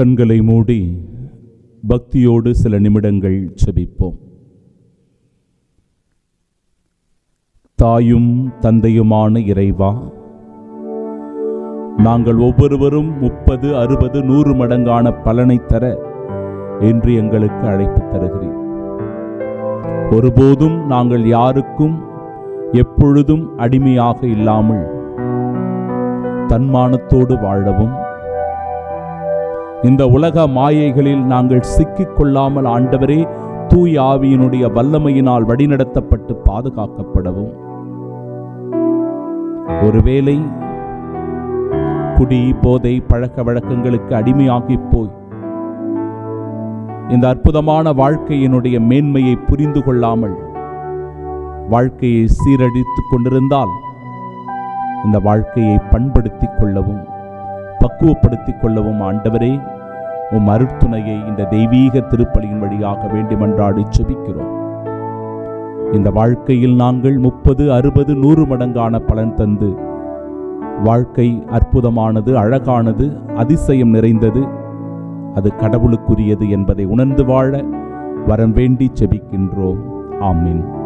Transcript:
கண்களை மூடி பக்தியோடு சில நிமிடங்கள் செபிப்போம் தாயும் தந்தையுமான இறைவா நாங்கள் ஒவ்வொருவரும் முப்பது அறுபது நூறு மடங்கான பலனை தர என்று எங்களுக்கு அழைப்பு தருகிறேன் ஒருபோதும் நாங்கள் யாருக்கும் எப்பொழுதும் அடிமையாக இல்லாமல் தன்மானத்தோடு வாழவும் இந்த உலக மாயைகளில் நாங்கள் சிக்கிக்கொள்ளாமல் ஆண்டவரே தூய் ஆவியினுடைய வல்லமையினால் வழிநடத்தப்பட்டு பாதுகாக்கப்படவும். ஒருவேளை குடி போதை பழக்க வழக்கங்களுக்கு அடிமையாகி போய் இந்த அற்புதமான வாழ்க்கையினுடைய மேன்மையை புரிந்து கொள்ளாமல் வாழ்க்கையை சீரழித்துக் கொண்டிருந்தால் இந்த வாழ்க்கையை பண்படுத்திக் கொள்ளவும் பக்குவப்படுத்திக் கொள்ளவும் ஆண்டவரே உம் அருட்துணையை இந்த தெய்வீக திருப்பலியின் வழியாக வேண்டுமென்றாடி செபிக்கிறோம். இந்த வாழ்க்கையில் நாங்கள் முப்பது அறுபது நூறு மடங்கான பலன் தந்து வாழ்க்கை அற்புதமானது அழகானது அதிசயம் நிறைந்தது அது கடவுளுக்குரியது என்பதை உணர்ந்து வாழ வரம் வேண்டி செபிக்கின்றோம். ஆமீன்.